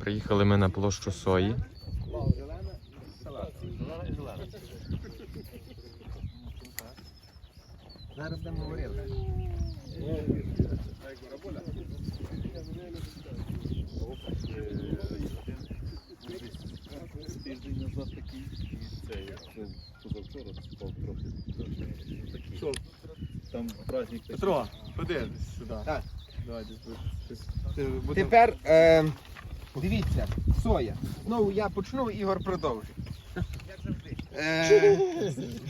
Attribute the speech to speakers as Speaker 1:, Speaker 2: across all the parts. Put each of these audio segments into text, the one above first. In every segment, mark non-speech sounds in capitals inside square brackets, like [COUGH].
Speaker 1: Приїхали ми на площу сої.
Speaker 2: Зараз будемо говорити.
Speaker 3: Тиждень назад такий, і це, позавчора трохи. Такий. Там праздник.
Speaker 4: Петро, ходи сюди.
Speaker 2: Так.
Speaker 4: Давай,
Speaker 2: Тепер е, дивіться, соя. Знову я почну, Ігор продовжить. Е,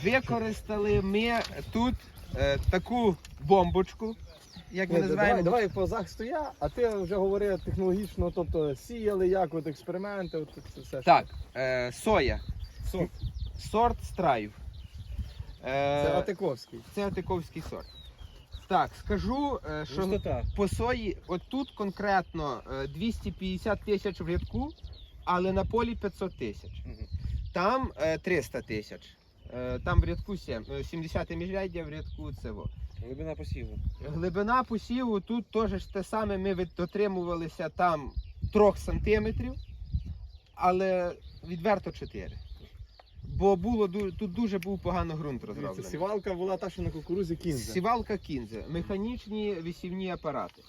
Speaker 2: використали ми тут е, таку бомбочку, як ми
Speaker 4: Ні, давай, давай по захисту я, а ти вже говори технологічно, тобто сіяли, як от експерименти, от це все.
Speaker 2: Так, е, соя.
Speaker 4: Сорт.
Speaker 2: Сорт страйв. Е,
Speaker 4: Це Атиковський.
Speaker 2: це атиковський сорт. Так, скажу, е, що
Speaker 4: Густота.
Speaker 2: по сої, от тут конкретно е, 250 тисяч в рядку, але на полі 500 тисяч.
Speaker 4: Мгм.
Speaker 2: Там е, 300 тисяч. Е, Там в рядку 7, е, 70 міжряддя, в рядку це во.
Speaker 4: Глибина посіву.
Speaker 2: Глибина посіву тут теж ж те саме ми від- дотримувалися там 3 сантиметрів, але відверто 4. Бо було тут дуже був погано ґрунт розроблений.
Speaker 4: сівалка була та, що на кукурузі кінза.
Speaker 2: Сівалка кінзе, механічні висівні апарати.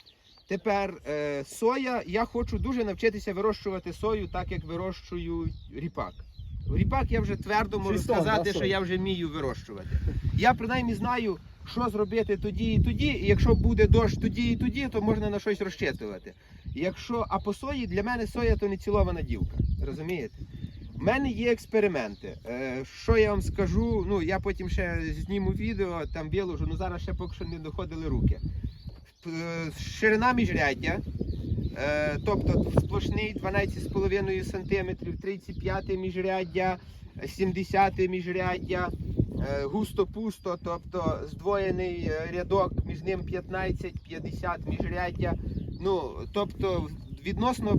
Speaker 2: Тепер е, соя, я хочу дуже навчитися вирощувати сою, так як вирощую ріпак. Ріпак я вже твердо можу
Speaker 4: Шість
Speaker 2: сказати, що я вже вмію вирощувати. Я принаймні знаю, що зробити тоді і тоді. І якщо буде дощ тоді і тоді, то можна на щось розчитувати. Якщо, а по сої для мене соя то не цілована дівка. Розумієте? У мене є експерименти. Е, що я вам скажу? Ну я потім ще зніму відео, там виложу, ну зараз ще поки що не доходили руки. Е, ширина міжряддя, е, тобто сплошний 12,5 см, 35 міжряддя, 70 міжряддя, густо-пусто, тобто здвоєний рядок, між ним 15-50 міжряддя. Ну, тобто відносно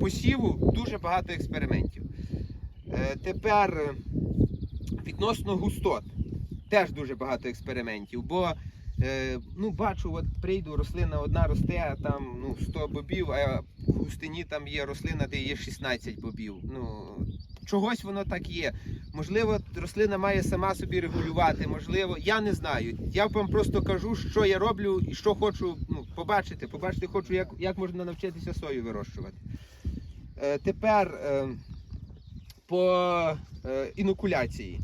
Speaker 2: посіву дуже багато експериментів. Е, Тепер е, відносно густот теж дуже багато експериментів, бо е, ну, бачу, от прийду, рослина одна росте, а там ну, 100 бобів, а в густині там є рослина, де є 16 бобів. Ну, чогось воно так є. Можливо, рослина має сама собі регулювати, можливо, я не знаю. Я вам просто кажу, що я роблю і що хочу ну, побачити. Побачити хочу, як, як можна навчитися сою вирощувати. Е, тепер е, по е, інокуляції.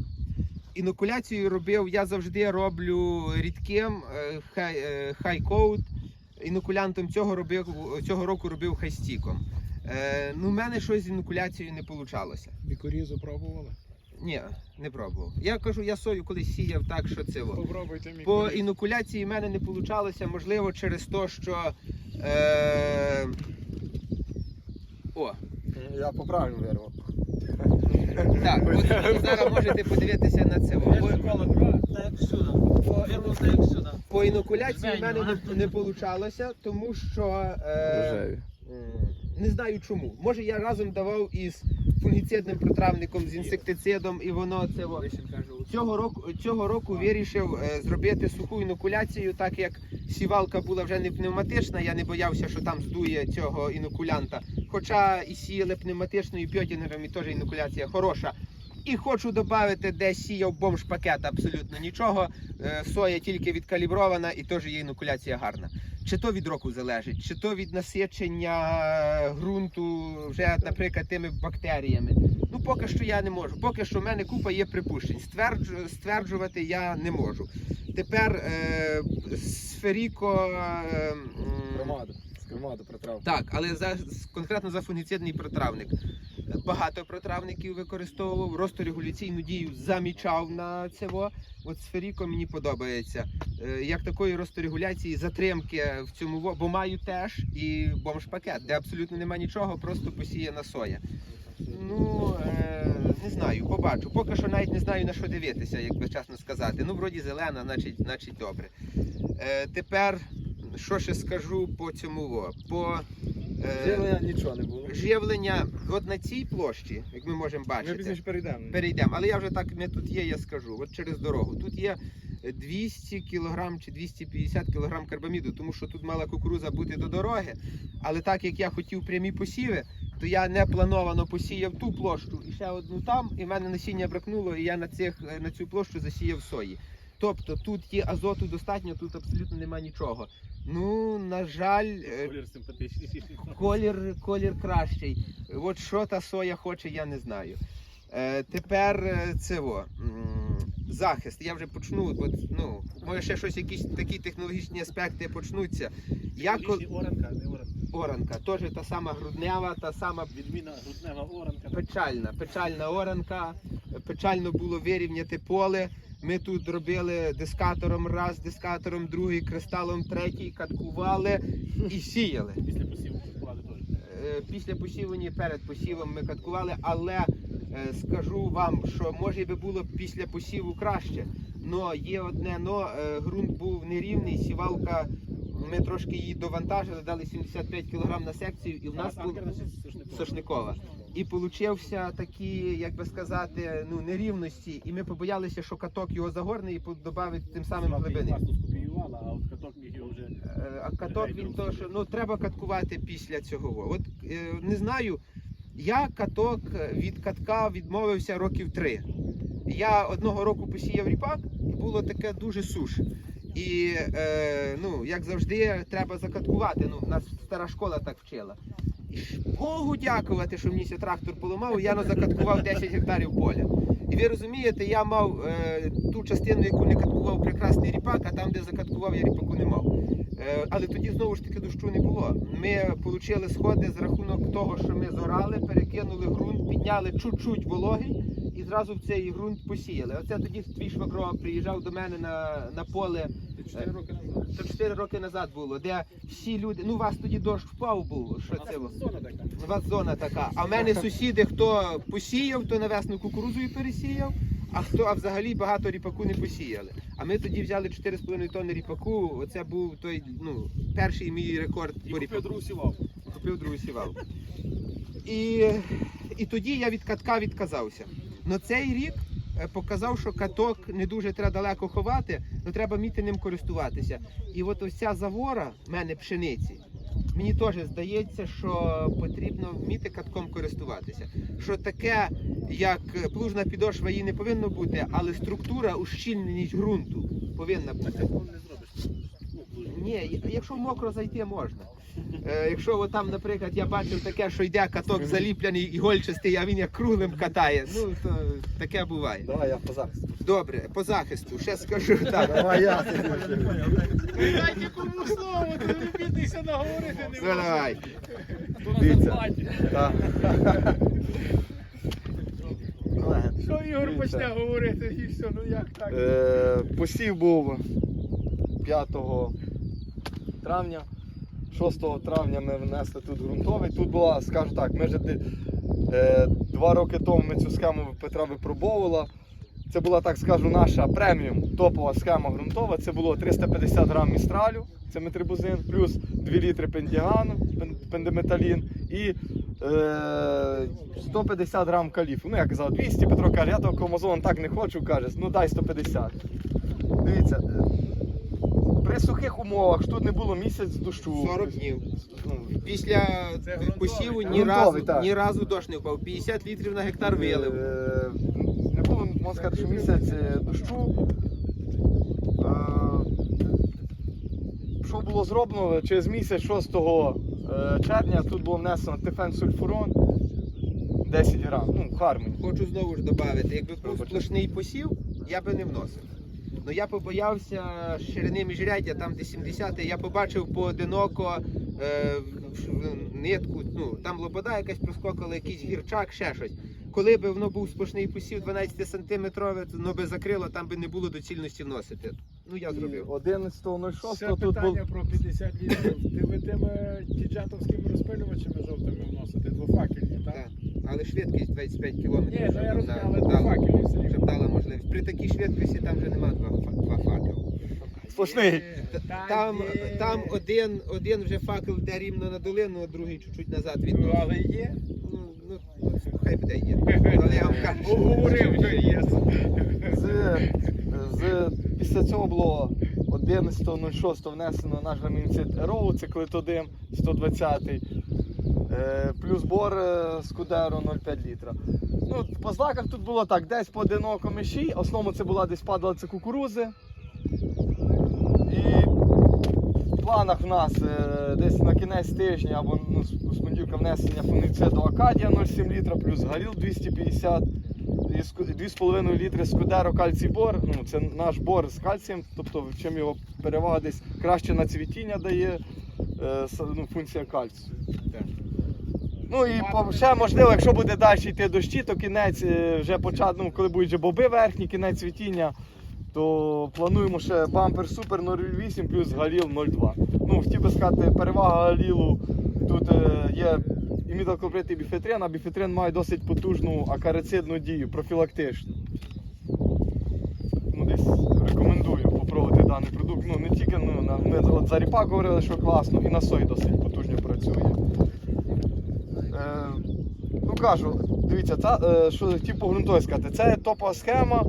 Speaker 2: Інокуляцію робив, я завжди роблю рідким е, хай, е, хайкоут. Інокулянтом цього робив цього року робив хайстіком. Е, ну, в мене щось з інокуляцією не вийшло.
Speaker 4: Бікорізу пробували?
Speaker 2: Ні, не пробував. Я кажу, я сою колись сіяв так, що це. во.
Speaker 4: Попробуйте мій
Speaker 2: По інокуляції в мене не вийшло, можливо, через те, що. Е... О,
Speaker 4: Я поправлю вирвав.
Speaker 2: Так, от зараз можете подивитися на це. По, по інокуляції в мене не, не вийшло, тому що. Е... М, Не знаю чому. Може я разом давав із фунгіцидним протравником, з інсектицидом, і воно це во- цього року цього року вирішив е, зробити суху інокуляцію, так як сівалка була вже не пневматична. Я не боявся, що там здує цього інокулянта. Хоча і сіяли пневматичною п'ятінером, і теж інокуляція хороша. І хочу додати, де сіяв бомж пакет абсолютно нічого. Е, Соя тільки відкалібрована і теж є інокуляція гарна. Чи то від року залежить, чи то від насичення е, ґрунту вже, наприклад, тими бактеріями. Ну, поки що я не можу. Поки що в мене купа є припущень. Стверджу- стверджувати я не можу. Тепер е, сферіко. Е,
Speaker 4: Громаду. З
Speaker 2: так, але за конкретно за фунгіцидний протравник. Багато протравників використовував, росторегуляційну дію замічав на цього. От сферіко мені подобається. Е, Як такої росторегуляції, затримки в цьому, бо маю теж і бомж-пакет, де абсолютно нема нічого, просто посіяна соя. Ну, е, не знаю, побачу. Поки що навіть не знаю на що дивитися, як би чесно сказати. Ну, вроді зелена, значить, значить добре. Е, тепер, що ще скажу по цьому? По е,
Speaker 4: Живлення нічого не було.
Speaker 2: живлення от на цій площі, як ми можемо
Speaker 4: Ми
Speaker 2: бачити,
Speaker 4: пізніше перейдемо.
Speaker 2: перейдемо. Але я вже так, ми тут є, я скажу, от через дорогу. Тут є 200 кг чи 250 кг карбаміду, тому що тут мала кукуруза бути до дороги. Але так як я хотів прямі посіви, то я не плановано посіяв ту площу і ще одну там, і в мене насіння бракнуло, і я на, цих, на цю площу засіяв сої. Тобто тут є азоту достатньо, тут абсолютно нема нічого. Ну, на жаль, е,
Speaker 3: Колір симпатичніший.
Speaker 2: колір, колір кращий. От що та соя хоче, я не знаю. Е, тепер е, це во, захист. Я вже почну. От, ну, може ще щось, якісь такі технологічні аспекти почнуться. Я
Speaker 3: Оранка, не оранка.
Speaker 2: Оранка, теж та сама груднева, та сама
Speaker 3: Відміна груднева оранка.
Speaker 2: печальна, печальна оранка. Печально було вирівняти поле. Ми тут робили дискатором раз, дискатором другий, кристалом третій, каткували і сіяли.
Speaker 3: Після посіву купували теж.
Speaker 2: Е, після посіву, ні, перед посівом ми каткували, але е, скажу вам, що може би було після посіву краще. Но є одне но, е, ґрунт був нерівний, сівалка, ми трошки її довантажили, дали 75 кг на секцію, і в нас
Speaker 3: значить, сошникова.
Speaker 2: І получився такі, як би сказати, ну нерівності, і ми побоялися, що каток його загорне і додавить тим самим глибини.
Speaker 3: Скопіювала, а от каток міг його вже
Speaker 2: Е, А каток він то, що ну треба каткувати після цього. От е, не знаю, я каток е, від катка відмовився років три. Я одного року посіяв ріпак, і було таке дуже суш. І е, ну, як завжди, треба закаткувати. Ну, нас стара школа так вчила. Богу дякувати, що мені трактор поламав, я закаткував 10 гектарів поля. І ви розумієте, я мав е, ту частину, яку не каткував прекрасний ріпак, а там, де закаткував, я ріпаку не мав. Е, Але тоді знову ж таки дощу не було. Ми отримали сходи з рахунок того, що ми зорали, перекинули ґрунт, підняли чуть-чуть вологий і зразу в цей ґрунт посіяли. Оце тоді твій швагро приїжджав до мене на, на поле.
Speaker 3: 4 роки назад.
Speaker 2: Це 4 роки назад було, де всі люди. Ну, у вас тоді дощ впав був. Що це?
Speaker 3: нас зона така.
Speaker 2: У вас зона така. А в мене [LAUGHS] сусіди, хто посіяв, то на весну кукурузою пересіяв, а хто а взагалі багато ріпаку не посіяли. А ми тоді взяли 4,5 тонни ріпаку. Оце був той ну, перший мій рекорд
Speaker 3: І
Speaker 2: по
Speaker 3: купив
Speaker 2: ріпаку.
Speaker 3: другу сівалку.
Speaker 2: Купив другу сівалку. І, і тоді я від катка відказався. Но цей рік е, показав, що каток не дуже треба далеко ховати, але треба вміти ним користуватися. І от ось ця завора в мене пшениці. Мені теж здається, що потрібно вміти катком користуватися. Що таке, як плужна підошва її не повинно бути, але структура, ущільненість ґрунту повинна бути. Ні, якщо мокро зайти можна. Е, якщо от там, наприклад, я бачив таке, що йде каток заліпляний і гольчастий, а він як круглим катає. Ну то таке буває.
Speaker 4: Давай я по захисту.
Speaker 2: Добре, по захисту, ще скажу так.
Speaker 4: Давай я.
Speaker 3: Дайте кому слово, то не біднися наговорити не
Speaker 2: Ну давай.
Speaker 3: Хто на
Speaker 4: Дивіться.
Speaker 3: зарплаті?
Speaker 4: Так.
Speaker 3: Що Ігор
Speaker 4: Дивіться.
Speaker 3: почне говорити і все, ну як так?
Speaker 4: Е, Посів був 5 травня. 6 травня ми внесли тут ґрунтовий. Тут була, скажу так, ми вже два роки тому ми цю схему Петра випробовувала. Це була, так скажу, наша преміум топова схема ґрунтова. Це було 350 грам містралю, це метрибузин, плюс 2 літри пендігану, пендеметалін і е, 150 грам каліфу. Ну, я казав, 200, Петро каже, я того комазон так не хочу, каже, ну дай 150. Дивіться, е, при сухих умовах, що тут не було місяць дощу.
Speaker 2: 40 днів.
Speaker 4: Ну,
Speaker 2: Після посіву
Speaker 3: так?
Speaker 2: ні разу,
Speaker 4: так.
Speaker 2: ні разу дощ не впав. 50 літрів на гектар вилив.
Speaker 4: Е, Не було, можна сказати, що місяць е, дощу. Е, Що було зроблено? Через місяць 6 е, червня тут було внесено тифенсульфурон 10 грам. Ну, хармонь.
Speaker 2: Хочу знову ж додати, якби був сплошний посів, я би не вносив. Ну я побоявся ширини міжряддя, там де 70, я побачив поодиноко е, нитку, ну там лобода якась проскокала, якийсь гірчак, ще щось. Коли б воно був сплошний посів 12 сантиметрове, то воно би закрило, там би не було доцільності вносити. Ну я зробив.
Speaker 4: 11.06
Speaker 1: Це
Speaker 4: тут був.
Speaker 1: питання про 50 літрів. Ти ви тими діджатовськими розпилювачами жовтими вносите, двофакельні, так?
Speaker 2: Так. Але швидкість 25 кілометрів.
Speaker 1: Ні, ну
Speaker 2: щоб
Speaker 1: я розумію,
Speaker 2: дала-
Speaker 1: двофакельні все
Speaker 2: щоб дала можливість. При такій швидкості там вже немає два, фа- два факела.
Speaker 4: Сплошний.
Speaker 1: Та
Speaker 2: Там,
Speaker 1: є.
Speaker 2: там один, один вже факел йде рівно на долину, а другий чуть-чуть назад від
Speaker 1: Ну, але є.
Speaker 2: Ну, ну, ну хай буде є. [LAUGHS] Але я вам кажу.
Speaker 1: Говорив, що є.
Speaker 4: З, з, після цього було 11.06 внесено наш грамініцид РОУ, це клетодим 120 е, плюс бор е, Скудеро 0,5 літра. Ну, по злаках тут було так, десь поодиноко миші, основному це була десь падалиця кукурузи. І в планах в нас е, десь на кінець тижня або ну, з- з понеділка внесення фунгіциду Акадія 0,7 літра, плюс Гаріл 250 2,5 літри Скудеро кальцій бор. Ну, це наш бор з кальцієм, тобто чим його перевага десь краще на цвітіння дає е, ну, функція кальцію. Ну і ще можливо, якщо буде далі йти дощі, то кінець е, вже почат, ну, коли будуть вже боби верхні, кінець цвітіння, то плануємо ще бампер Супер 0,8 плюс Галіл 0,2. Ну, хотів би сказати, перевага Галілу тут е, є імідоклоприт і біфетрин, а біфетрин має досить потужну акарицидну дію, профілактичну. Ну, десь рекомендую попробувати даний продукт. Ну, не тільки ну, ми от за ріпак говорили, що класно, і на сої досить потужно працює. Е, ну кажу, дивіться, це, е, що хотів по ґрунтові сказати, це топова схема.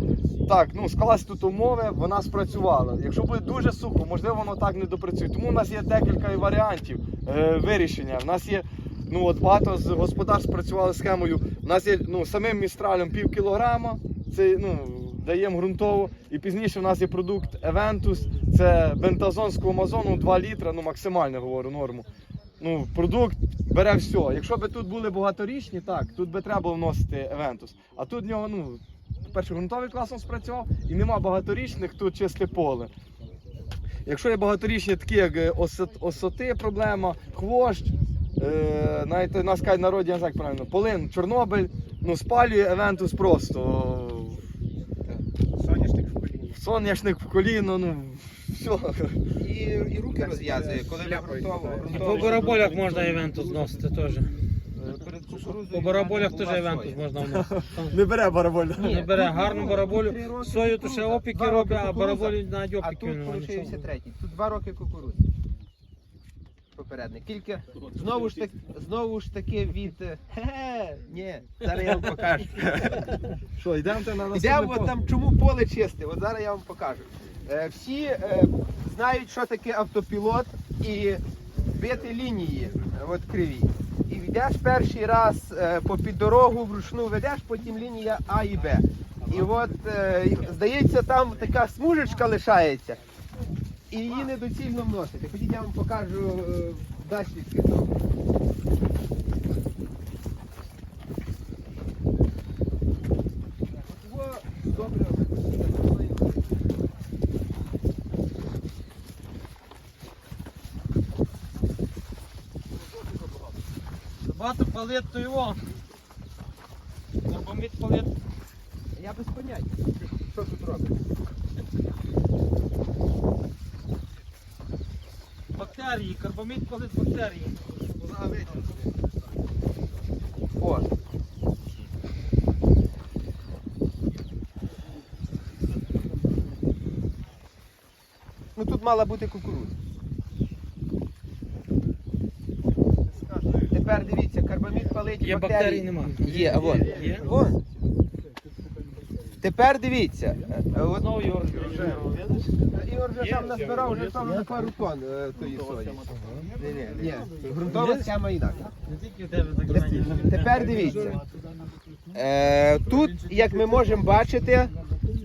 Speaker 4: Так, ну склалась тут умови, вона спрацювала. Якщо буде дуже сухо, можливо, воно так не допрацює. Тому у нас є декілька варіантів е, вирішення. У нас є ну, от багато з господарств працювали схемою. У нас є ну, самим містралем пів кілограма. Це ну, даємо ґрунтово. І пізніше у нас є продукт Eventus, це бентазон з кломазону 2 літра, ну максимально говорю норму. Ну, продукт бере все. Якщо б тут були багаторічні, так, тут би треба було вносити Eventus. А тут в нього, ну, по-перше, ґрунтовий класно спрацював і нема багаторічних, тут чисте поле. Якщо є багаторічні, такі як е, осоти, проблема, хвощ, е, навіть у нас кажуть народі, я не знаю, як правильно, полин, Чорнобиль, ну спалює Евентус просто.
Speaker 2: Соняшник в коліні.
Speaker 4: Соняшник в коліно, ну все.
Speaker 2: І, і руки розв'язує, коли ви грунтово.
Speaker 5: І по бараболях можна івенту зносити теж.
Speaker 2: Перед кукурудзою
Speaker 5: По бараболях теж івенту можна [LAUGHS] вносити.
Speaker 4: Не бере бараболя.
Speaker 5: Не бере гарну бараболю.
Speaker 2: Три роки
Speaker 5: Сою то ще опіки робить, а бараболі навіть
Speaker 2: А
Speaker 5: опіки
Speaker 2: тут
Speaker 5: немає
Speaker 2: третій. Тут два роки кукурудзи. Попередник. Тільки знову ж таки, знову ж таки від. е, [LAUGHS] Хе-хе, ні, зараз я вам покажу.
Speaker 4: Що, йдемо на
Speaker 2: Йдемо
Speaker 4: наступний
Speaker 2: от
Speaker 4: пост?
Speaker 2: там чому поле чисте. От зараз я вам покажу. Е, всі е, знають, що таке автопілот і бити лінії от криві. І йдеш перший раз е, по під дорогу вручну ведеш, потім лінія А і Б. І от здається, там така смужечка лишається. І її недоцільно вносити. Ходіть, я вам покажу е, наслідки того. Во, Добре.
Speaker 5: Багато палет то його. Карбамід палет.
Speaker 2: Я без поняття. Що тут робить?
Speaker 5: Бактерії, карбамід палет бактерії.
Speaker 2: О. Ну тут мала бути кукурудза. Тепер дивіться, палить
Speaker 5: Є бактерій нема.
Speaker 2: Є, а вон.
Speaker 5: Є?
Speaker 2: Вон. Тепер дивіться. е, От
Speaker 5: Знову Ігор.
Speaker 2: Ігор вже там назбирав вже там на пару тонн е, тої сої. Ні, ні, ні. Грунтова схема інакша. Тепер дивіться. Е, тут, як ми можемо бачити,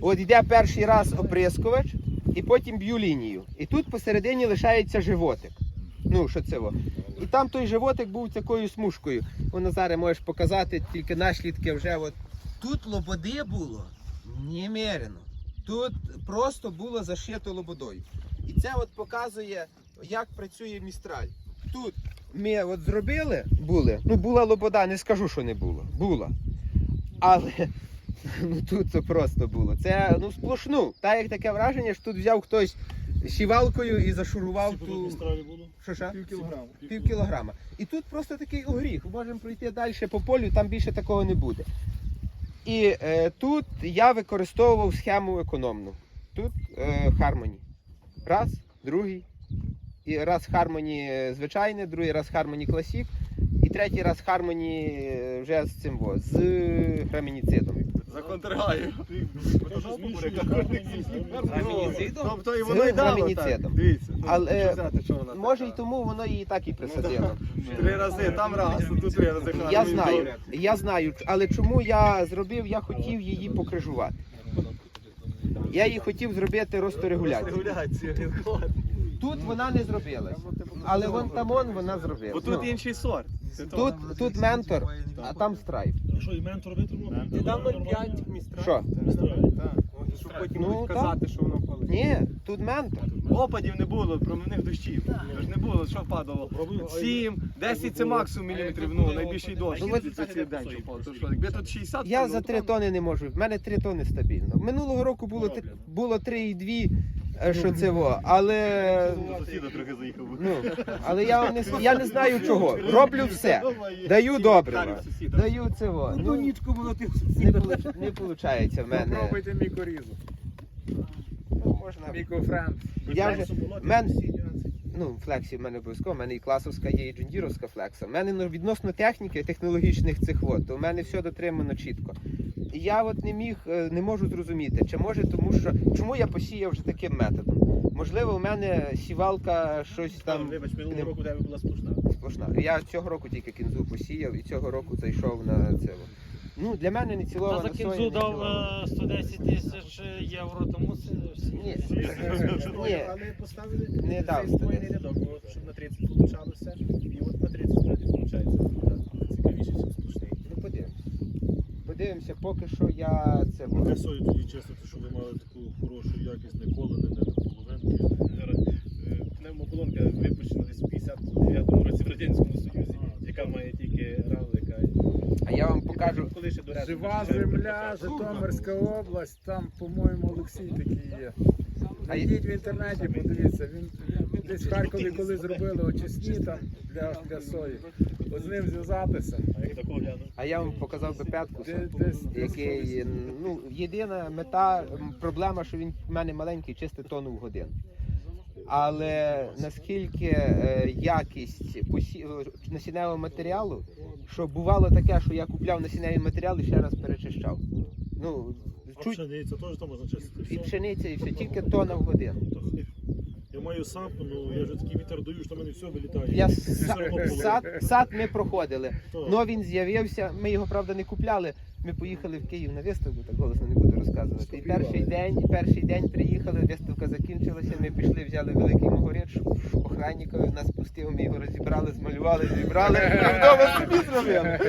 Speaker 2: от йде перший раз оприскувач, і потім б'ю лінію. І тут посередині лишається животик. Ну, що це? во. І там той животик був такою смужкою. Воно зараз можеш показати, тільки наслідки вже. От. Тут лободи було немерено. Тут просто було зашито лободою. І це от показує, як працює містраль. Тут ми от зробили, були, ну була лобода, не скажу, що не було. Була. Але ну тут це просто було. Це ну сплошну. Так як таке враження, що тут взяв хтось сівалкою і зашурував ту. Що що?
Speaker 3: Пів кілограма.
Speaker 2: Пів кілограма. І тут просто такий огріх. Можемо пройти далі по полю, там більше такого не буде. І е, тут я використовував схему економну. Тут е, Harmony. Раз, другий. І раз Harmony звичайне, другий раз Harmony Classic. і третій раз Хармоні е, вже з цим з грамініцидом.
Speaker 4: За контргаю. Тобто і воно й дало так. Дивіться. ну,
Speaker 2: Але, Може і тому воно її так і присадило.
Speaker 4: Три рази, там раз, тут три рази.
Speaker 2: Я знаю, я знаю, але чому я зробив, я хотів її покрижувати. Я її хотів зробити росторегуляцію.
Speaker 4: Регуляція.
Speaker 2: Тут вона не зробилась, але вон там он вона зробила.
Speaker 4: Бо тут
Speaker 2: Ну,
Speaker 4: інший сорт.
Speaker 2: Тут, тут ментор, а там
Speaker 3: Що, і ментор витримав?
Speaker 1: Ти дав 0,5 містра?
Speaker 2: Що?
Speaker 1: Щоб потім
Speaker 2: Ну,
Speaker 1: будуть казати, що воно палить.
Speaker 2: Ні, тут ментор.
Speaker 4: Опадів не було, промивних дощів. Тож не було, що падало. 7, 10 це максимум міліметрів, ну найбільший дощ
Speaker 2: Ну,
Speaker 4: за цей день, що впало. То що, якби тут 60
Speaker 2: Я
Speaker 4: падало,
Speaker 2: за
Speaker 4: то
Speaker 2: 3
Speaker 4: там-
Speaker 2: тони не можу. В мене 3 тони стабільно. Минулого року було три- було 3,2, е, що це во, але
Speaker 4: До сусіда трохи заїхав.
Speaker 2: ну, але я вам не с- я не знаю чого. Роблю все. Даю добре. Даю це во. Ну,
Speaker 5: нічку було ти
Speaker 2: не, получ- не виходить в мене.
Speaker 1: Попробуйте мікорізу.
Speaker 2: Ну, можна.
Speaker 1: Мікофренд.
Speaker 2: Я вже мен, ну, флексі в мене обов'язково, в мене і класовська є, і джундіровська флекса. У мене ну, відносно техніки, технологічних цих вод, то у мене все дотримано чітко. І я от не міг, е, не можу зрозуміти, чи може тому, що чому я посіяв вже таким методом. Можливо, у мене сівалка щось там
Speaker 3: Вибач,
Speaker 2: не-
Speaker 3: минулого року тебе була сплошна.
Speaker 2: сплошна. Я цього року тільки кінзу посіяв і цього року зайшов на це. Ну, для мене не
Speaker 5: Я
Speaker 2: цілована
Speaker 5: за
Speaker 2: соя,
Speaker 5: дав е, 110 тисяч євро, тому це
Speaker 2: Ні,
Speaker 3: Ні. Але поставили
Speaker 2: Не дав
Speaker 3: цей рядок, бо щоб на 30 получалося. І от на 30
Speaker 2: Подивимося, поки що я це.
Speaker 6: Для сої тоді чесно, то, що ви мали таку хорошу якість, не колене, не половинки.
Speaker 3: Е, пневмоколонка випущена десь в 59-му році в Радянському Союзі, яка має тільки равлика.
Speaker 2: А я вам покажу.
Speaker 3: Коли ще до решти
Speaker 1: Жива земля, Житомирська область, там, по-моєму, Олексій такий є.
Speaker 2: А є-
Speaker 1: Найдіть в інтернеті, подивіться, він, він десь в Харкові, коли зробили очисні там для, для сої. От з ним зв'язатися.
Speaker 3: А такого гляну?
Speaker 2: А я вам показав би п'ятку, який, ну, єдина мета, проблема, що він в мене маленький, чисто тонну в годину. Але наскільки е, якість посі... е, насінневого матеріалу, що бувало таке, що я купляв насінневий матеріал і ще раз перечищав. Ну,
Speaker 6: А
Speaker 2: чуть
Speaker 6: пшениця теж там можна чистити.
Speaker 2: і пшениця, і все, тільки тонна в годину.
Speaker 6: Я маю сад, ну я вже такий вітер даю, що в мене все вилітає.
Speaker 2: Я сад, сад ми проходили.
Speaker 6: То.
Speaker 2: Но він з'явився. Ми його правда не купляли. Ми поїхали в Київ на виставку, так голосно не буду розказувати. І перший день, і перший день приїхали, виставка закінчилася. Ми пішли, взяли великий могорець, охранника, нас пустив, ми його розібрали, змалювали, зібрали. і [LAUGHS] Вдома собі зробили.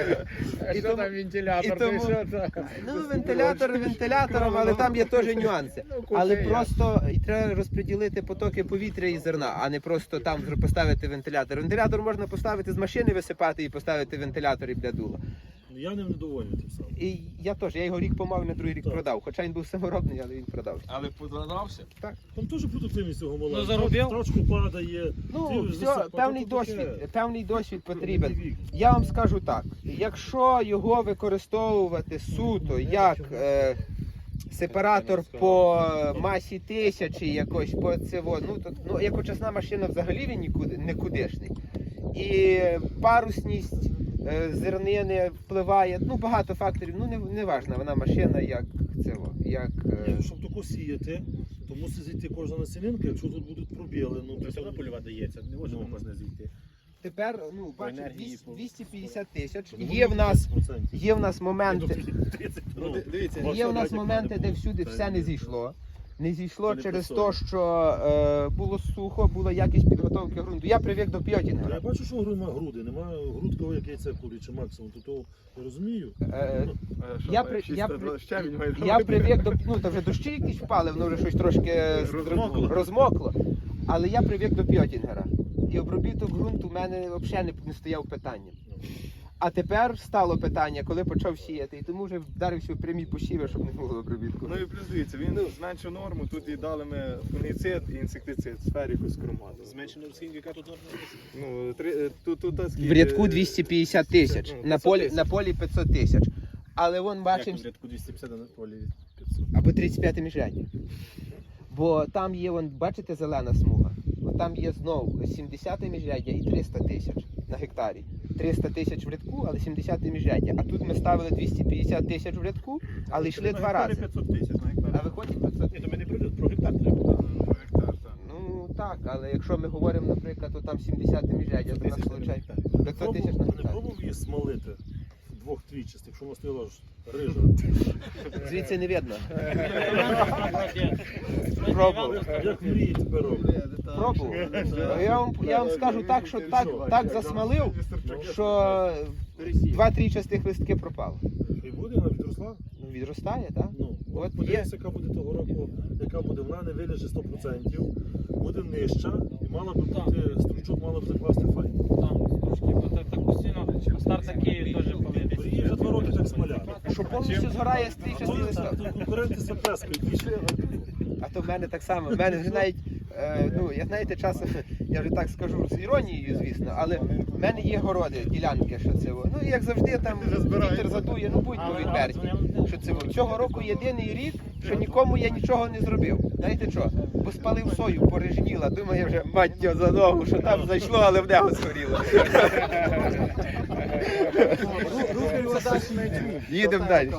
Speaker 2: І
Speaker 1: що
Speaker 2: тому-
Speaker 1: там вентилятор?
Speaker 2: і тому-
Speaker 1: Ти що там?
Speaker 2: Ну, вентилятор вентилятором, але там є теж нюанси.
Speaker 1: Ну,
Speaker 2: Але просто і треба розподілити потоки повітря і зерна, а не просто там зро- поставити вентилятор. Вентилятор можна поставити з машини висипати і поставити вентилятор і для дула.
Speaker 6: Ну, Я ним недовольний тим самим.
Speaker 2: І я теж, я його рік помав, на другий рік
Speaker 6: Так.
Speaker 2: продав. Хоча він був саморобний, але він продав.
Speaker 4: Але подрадався.
Speaker 6: Там теж продуктивність цього мала.
Speaker 5: Ну, заробив.
Speaker 6: Трачку падає.
Speaker 2: Ну,
Speaker 6: Ти
Speaker 2: все,
Speaker 6: засипав,
Speaker 2: певний
Speaker 6: то таке.
Speaker 2: досвід, певний досвід потрібен.
Speaker 6: Вік.
Speaker 2: Я вам скажу так: якщо його використовувати суто як е, сепаратор по масі тисячі, якось по цього, ну то ну як очисна машина взагалі він нікуди не І парусність зернини впливає. Ну багато факторів. Ну не, не важна вона машина, як цього, як. е,
Speaker 6: Щоб таку сіяти, то мусить зійти кожна насінинка, якщо тут будуть пробіли. Ну,
Speaker 3: Ну, все одно польова дається, не може
Speaker 6: Ну.
Speaker 3: можна зійти.
Speaker 2: Тепер ну бачите,
Speaker 3: енергії
Speaker 2: 200
Speaker 3: по-
Speaker 2: 250 тисяч.
Speaker 6: Ну,
Speaker 2: Є в нас, є в нас моменти.
Speaker 6: Ну,
Speaker 4: Дивіться,
Speaker 2: Є в нас моменти, де всюди все не зійшло. Не зійшло через те, що е, було сухо, була якість підготовки ґрунту. Я привик до
Speaker 6: Я бачу, що груди немає груди, немає грудкового, як яйце куряче максимум, то, того я розумію.
Speaker 2: Е, Я при- я при- я привик до ну то вже дощі якісь впали, воно вже щось трошки
Speaker 4: Розмокло.
Speaker 2: розмокло. Але я привик до п'ятінгера. І обробіток ґрунту в мене взагалі не, не стояв питання. А тепер стало питання, коли почав сіяти, і тому вже вдарився в прямі посіви, щоб не було обробітку.
Speaker 4: Ну і плюс дивіться, він зменшив норму, тут і дали ми фунгіцид і інсектицид, сферіку з кромату.
Speaker 3: Зменшено скільки, яка тут норма?
Speaker 4: Ну, три, е, тут, тут, скільки,
Speaker 2: В рядку
Speaker 4: е,
Speaker 2: 250 тисяч,
Speaker 4: ну,
Speaker 2: на
Speaker 4: 500
Speaker 2: полі,
Speaker 4: тисяч.
Speaker 2: на полі 500 тисяч. Але вон
Speaker 3: Як
Speaker 2: бачимо,
Speaker 3: в рядку 250 а на полі 500.
Speaker 2: або 35 міжрядні. Бо там є, вон, бачите, зелена смуга. Там є знов 70 міжряддя і 300 тисяч на гектарі. 300 тисяч в рядку, але 70 міжряддя. А тут ми ставили 250 тисяч в рядку, але йшли два рази.
Speaker 6: 500 тисяч на гектар.
Speaker 2: А виходить 500
Speaker 3: Ні, то ми не про, про гектар треба.
Speaker 2: Ну так, але якщо ми говоримо, наприклад, то там 70 міжряддя, то нас виходить 500 тисяч на
Speaker 6: Не
Speaker 2: гектар.
Speaker 6: пробував її смолити в двох трічастих, якщо вона стояла ж рижа.
Speaker 2: Звідси не видно.
Speaker 5: Пробував.
Speaker 6: Як мрії тепер.
Speaker 2: Пробував. Я вам, я вам скажу так, що так, так засмалив, що два-три частих листки пропало.
Speaker 6: І буде вона відросла?
Speaker 2: Ну, відростає, так?
Speaker 6: Ну,
Speaker 2: От
Speaker 6: подивися, яка буде того року, яка буде, вона не виліже 100%, буде нижча, і мала би бути, стручок мала б закласти.
Speaker 5: Там трошки бо так постійно старт такий теж повинен.
Speaker 6: Її вже два роки так.
Speaker 2: Що повністю згорає з
Speaker 6: А
Speaker 2: тричасти
Speaker 6: то
Speaker 2: листок.
Speaker 6: конкуренти з Пескою.
Speaker 2: А то в мене так само. В мене вже навіть, е, ну, я знаєте, часом, [LAUGHS] я вже так скажу з іронією, звісно, але в мене є городи, ділянки, що це. во. Ну, як завжди, там вітер задує, ну будьмо відверті. Що це во. цього року єдиний рік, що нікому я нічого не зробив. Знаєте що? Бо спалив сою, порежніла. Думаю вже маття за ногу, що там зайшло, але в нього згоріло. Їдемо далі.